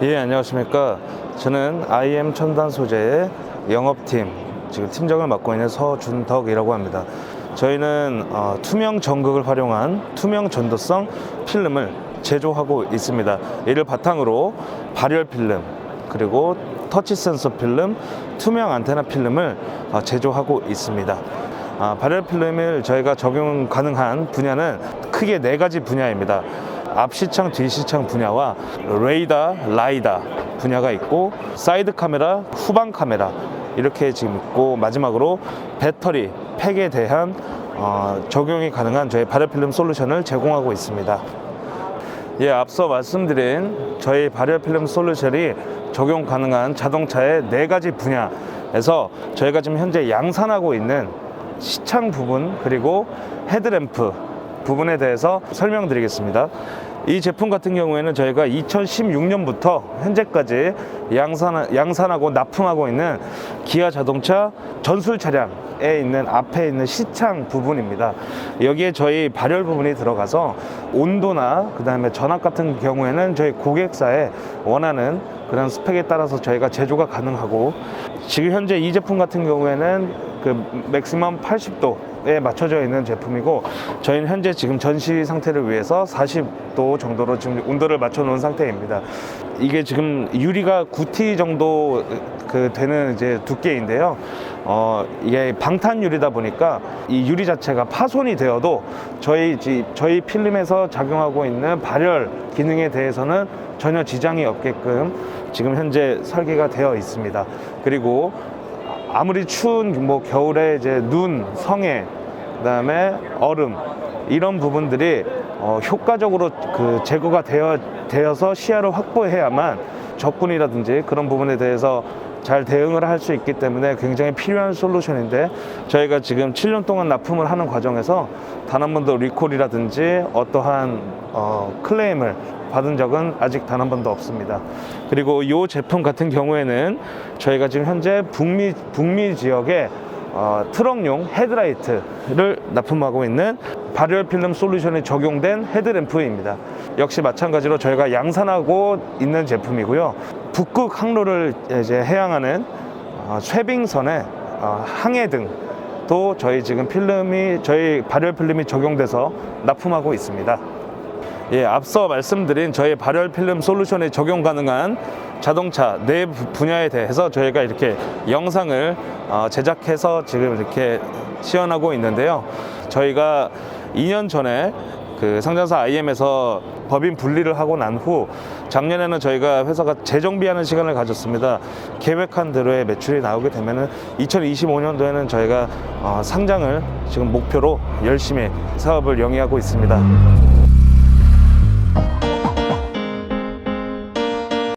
예, 안녕하십니까. 저는 IM 첨단 소재의 영업팀, 지금 팀장을 맡고 있는 서준덕이라고 합니다. 저희는 어, 투명 전극을 활용한 투명 전도성 필름을 제조하고 있습니다. 이를 바탕으로 발열 필름, 그리고 터치 센서 필름, 투명 안테나 필름을 어, 제조하고 있습니다. 아, 발열 필름을 저희가 적용 가능한 분야는 크게 네 가지 분야입니다. 앞 시창, 뒤 시창 분야와 레이더, 라이다 분야가 있고 사이드 카메라, 후방 카메라 이렇게 지금 있고 마지막으로 배터리, 팩에 대한 어, 적용이 가능한 저희 발열 필름 솔루션을 제공하고 있습니다. 예, 앞서 말씀드린 저희 발열 필름 솔루션이 적용 가능한 자동차의 네 가지 분야에서 저희가 지금 현재 양산하고 있는 시창 부분 그리고 헤드램프 부분에 대해서 설명드리겠습니다. 이 제품 같은 경우에는 저희가 2016년부터 현재까지 양산, 양산하고 납품하고 있는 기아 자동차 전술 차량에 있는 앞에 있는 시창 부분입니다. 여기에 저희 발열 부분이 들어가서 온도나 그 다음에 전압 같은 경우에는 저희 고객사에 원하는 그런 스펙에 따라서 저희가 제조가 가능하고 지금 현재 이 제품 같은 경우에는 그 맥시멈 80도 에 맞춰져 있는 제품이고 저희는 현재 지금 전시 상태를 위해서 40도 정도로 지금 온도를 맞춰 놓은 상태입니다. 이게 지금 유리가 9T 정도 그 되는 이제 두께인데요. 어, 이게 방탄 유리다 보니까 이 유리 자체가 파손이 되어도 저희 지- 저희 필름에서 작용하고 있는 발열 기능에 대해서는 전혀 지장이 없게끔 지금 현재 설계가 되어 있습니다. 그리고 아무리 추운 뭐 겨울에 이제 눈, 성해, 그다음에 얼음 이런 부분들이 어, 효과적으로 그 제거가 되어 되어서 시야를 확보해야만 적군이라든지 그런 부분에 대해서 잘 대응을 할 수 있기 때문에 굉장히 필요한 솔루션인데 저희가 지금 7년 동안 납품을 하는 과정에서 단 한 번도 리콜이라든지 어떠한 어, 클레임을 받은 적은 아직 단 한 번도 없습니다. 그리고 이 제품 같은 경우에는 저희가 지금 현재 북미 북미 지역에 어, 트럭용 헤드라이트를 납품하고 있는 발열 필름 솔루션이 적용된 헤드램프입니다. 역시 마찬가지로 저희가 양산하고 있는 제품이고요. 북극 항로를 이제 해양하는 어, 쇠빙선의 어, 항해등도 저희 지금 필름이 저희 발열 필름이 적용돼서 납품하고 있습니다. 예, 앞서 말씀드린 저희 발열 필름 솔루션에 적용 가능한 자동차 네 부- 분야에 대해서 저희가 이렇게 영상을 어, 제작해서 지금 이렇게 시연하고 있는데요. 저희가 2년 전에 그 상장사 IM에서 법인 분리를 하고 난 후 작년에는 저희가 회사가 재정비하는 시간을 가졌습니다. 계획한 대로의 매출이 나오게 되면은 2025년도에는 저희가 어, 상장을 지금 목표로 열심히 사업을 영위하고 있습니다.